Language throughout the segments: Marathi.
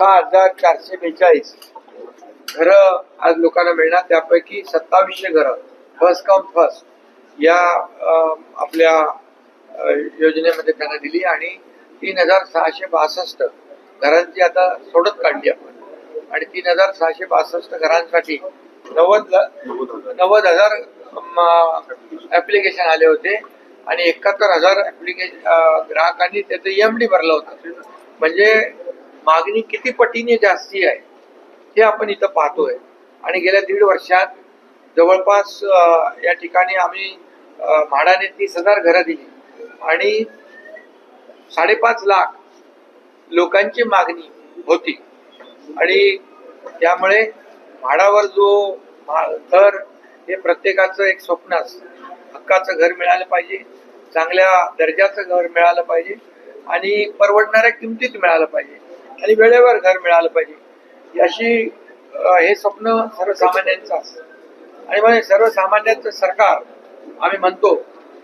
सहा हजार चारशे बेचाळीस. घर आज लोकांना मिळणार त्यापैकी सत्तावीसशे घरं. फर्स्ट कम फर्स्ट या आपल्या योजनेमध्ये त्यांना दिली आणि तीन हजार सहाशे बासष्ट घरांची आता सोडत काढली आपण. आणि तीन हजार सहाशे बासष्ट घरांसाठी नव्वद नव्वद हजार ऍप्लिकेशन आले होते. आणि एकाहत्तर हजार ऍप्लिकेशन ग्राहकांनी त्याचं एम डी भरलं होतं. म्हणजे मागणी किती पटीने जास्ती आहे हे आपण इथं पाहतोय. आणि गेल्या दीड वर्षात जवळपास या ठिकाणी आम्ही म्हाडाने तीस हजार घरं दिली. आणि साडेपाच लाख लोकांची मागणी होती. आणि त्यामुळे म्हाडावर जो म्हा- घर हे प्रत्येकाचं एक स्वप्न असतं. हक्काचं घर मिळालं पाहिजे चांगल्या दर्जाचं घर मिळालं पाहिजे आणि परवडणाऱ्या किमतीत मिळालं पाहिजे. आणि वेळेवर घर मिळालं पाहिजे. अशी हे स्वप्न सर्वसामान्यांचं असतं. आणि म्हणजे सर्वसामान्यांचं सरकार आम्ही म्हणतो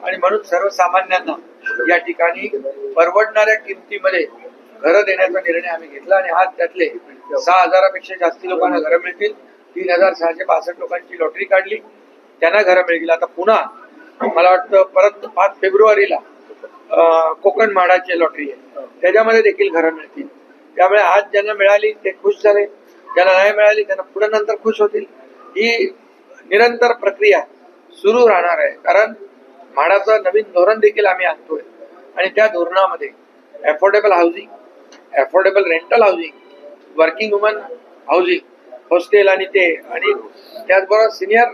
आणि म्हणून सर्वसामान्यांना या ठिकाणी परवडणाऱ्या किमतीमध्ये घरं देण्याचा निर्णय आम्ही घेतला. आणि आज त्यातले सहा हजारापेक्षा जास्ती लोकांना घरं मिळतील. तीन हजार सहाशे बासष्ट लोकांची लॉटरी काढली. त्यांना घरं मिळतील. आता पुन्हा मला वाटतं परत पाच फेब्रुवारीला कोकण माडाची लॉटरी आहे. त्याच्यामध्ये देखील घरं मिळतील. त्यामुळे आज ज्यांना मिळाली ते खुश झाले. ज्यांना नाही मिळाली त्यांना पुढे नंतर खुश होतील. ही निरंतर प्रक्रिया सुरू राहणार आहे. कारण म्हाडाचं नवीन धोरण देखील आम्ही आणतोय. आणि त्या धोरणामध्ये affordable housing affordable rental housing working woman housing hostel आणि ते आणि त्याचबरोबर सिनियर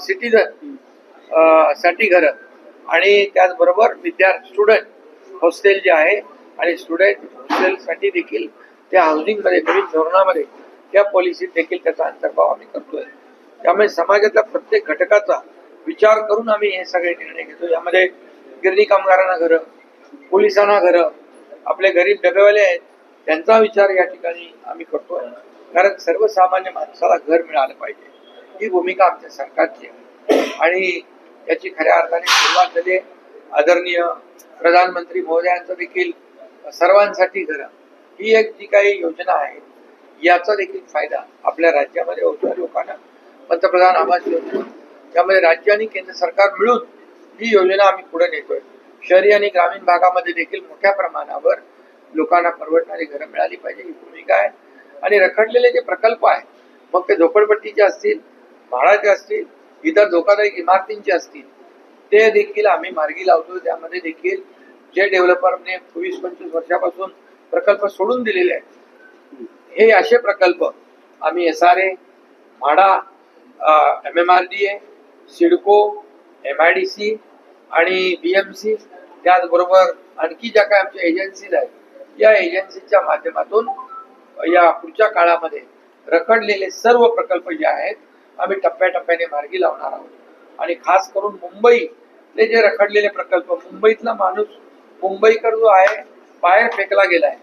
सिटीजनसाठी घरं आणि त्याचबरोबर विद्यार्थी स्टुडंट हॉस्टेल जे आहे आणि स्टुडंट हॉस्टेलसाठी देखील त्या हाऊसिंगमध्ये नवीन धोरणामध्ये त्या पॉलिसीत देखील त्याचा अंतर्भाव आम्ही करतोय. त्यामुळे समाजातल्या प्रत्येक घटकाचा विचार करून आम्ही हे सगळे निर्णय घेतो. यामध्ये गिरणी कामगारांना घरं पोलिसांना घरं आपले गरीब डबेवाले आहेत त्यांचा विचार या ठिकाणी आम्ही करतोय. कारण सर्वसामान्य माणसाला घर मिळालं पाहिजे. ही भूमिका आमच्या सरकारची आहे. आणि याची खऱ्या अर्थाने सुरुवात झाली आदरणीय प्रधानमंत्री महोदयांचं देखील सर्वांसाठी घरं. ही एक जी काही योजना आहे याचा देखील फायदा आपल्या राज्यामध्ये होतो लोकांना. पंतप्रधान आवास योजना त्यामध्ये राज्य आणि केंद्र सरकार मिळून ही योजना आम्ही पुढे नेतोय. शहरी आणि ग्रामीण भागामध्ये देखील मोठ्या प्रमाणावर लोकांना परवडणारी घरं मिळाली पाहिजे ही भूमिका आहे. आणि रखडलेले जे प्रकल्प आहे मग ते झोपडपट्टीचे असतील म्हाडाचे असतील इतर धोकादायक इमारतींचे असतील ते देखील आम्ही मार्गी लावतो. त्यामध्ये देखील जे डेव्हलपरने वीस पंचवीस वर्षापासून प्रकल्प सोडून दिलेले आहेत हे असे प्रकल्प आम्ही S R A MHADA M M R D A CIDCO M I D C आणि बी एम सी त्याचबरोबर आणखी ज्या काही आमच्या एजन्सीज आहेत या एजन्सीच्या माध्यमातून या पुढच्या काळामध्ये रखडलेले सर्व प्रकल्प जे आहेत आम्ही टप्प्याटप्प्याने मार्गी लावणार आहोत. आणि खास करून मुंबईतले जे रखडलेले प्रकल्प मुंबईतला माणूस मुंबईकर जो आहे बाहेर फेकला गेलाय.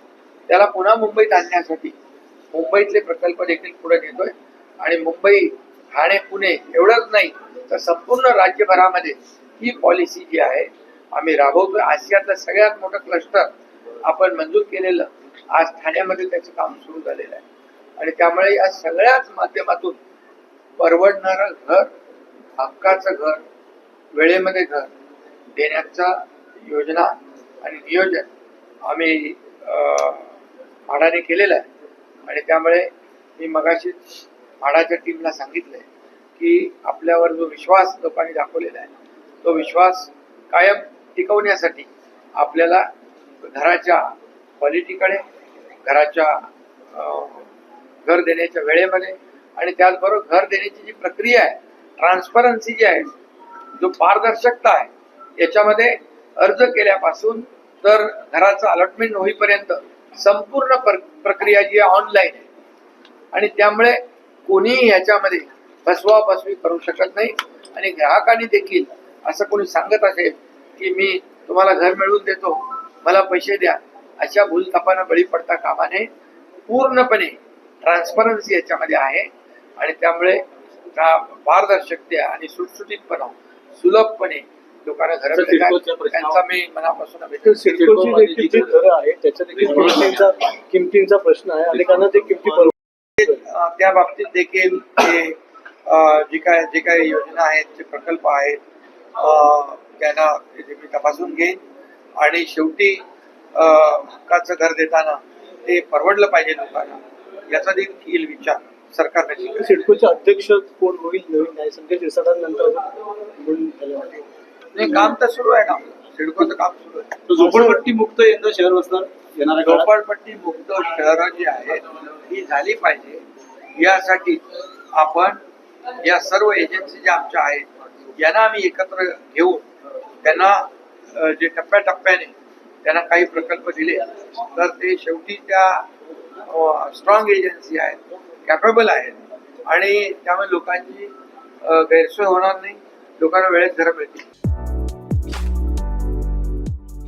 त्याला पुन्हा मुंबईत आणण्यासाठी मुंबईतले प्रकल्प देखील पुढे नेतोय. आणि मुंबई ठाणे पुणे एवढंच नाही तर संपूर्ण राज्यभरामध्ये ही पॉलिसी जी आहे आम्ही राबवतोय. आशियातलं सगळ्यात मोठं क्लस्टर आपण मंजूर केलेलं आज ठाण्यामध्ये त्याचं काम सुरू झालेलं आहे. आणि त्यामुळे या सगळ्याच माध्यमातून परवडणारं घर हक्काचं घर वेळेमध्ये घर देण्याचा योजना आणि नियोजन आम्ही अं, म्हाडाने केलेलं आहे. आणि त्यामुळे मी मगाशीच म्हाडाच्या टीमला सांगितलंय की आपल्यावर जो विश्वास लोकांनी दाखवलेला आहे तो विश्वास कायम टिकवण्यासाठी आपल्याला घराच्या क्वालिटीकडे घराच्या अं, घर देण्याच्या वेळेमध्ये आणि त्याचबरोबर घर देण्याची जी प्रक्रिया आहे ट्रान्सपरन्सी जी आहे जो पारदर्शकता आहे याच्यामध्ये अर्ज केल्यापासून तर घराचं अलॉटमेंट होईपर्यंत संपूर्ण प्र- प्रक्रिया जी आहे ऑनलाईन आहे. आणि त्यामुळे कोणीही याच्यामध्ये फसवा फसवी करू शकत नाही. आणि ग्राहकांनी देखील असं कोणी सांगत असेल की मी तुम्हाला घर मिळवून देतो मला पैसे द्या अशा भूलथापांना बळी पडता कामा नये पूर्णपणे ट्रान्सपरन्सी याच्यामध्ये आहे. आणि त्यामुळे त्या आणि सुटसुटीतपणा सुलभपणे लोकांना त्यांचा मी मनापासून किमतींचा किमतींचा प्रश्न आहे. अनेकांना ते किमती त्या बाबतीत देखील ते जी काय जे काही योजना आहेत जे प्रकल्प आहेत अ, त्यांना मी तपासून घेईन. आणि शेवटी अ, हक्काचं घर देताना ते परवडलं पाहिजे लोकांना याचा देखील विचार सरकारने केला. सिडकोचे अध्यक्ष कोण होईल नवीन नाही संजय शिरसाटांनंतर नाही. काम तर सुरू आहे ना. सिडकोचं काम सुरू आहे. झोपडपट्टी मुक्त यंदा शहर येणाऱ्या काळात? झोपडपट्टी मुक्त शहरं जी आहेत ही झाली पाहिजे. यासाठी आपण या सर्व एजन्सी ज्या आमच्या आहेत यांना आम्ही एकत्र घेऊन त्यांना अ, जे टप्प्याटप्प्याने त्यांना काही प्रकल्प दिले तर ते शेवटी त्या स्ट्रॉंग एजन्सी आहेत कॅपेबल आहेत. आणि त्यामुळे लोकांची अ, गैरसोय होणार नाही. लोकांना वेळेत घरं मिळतील.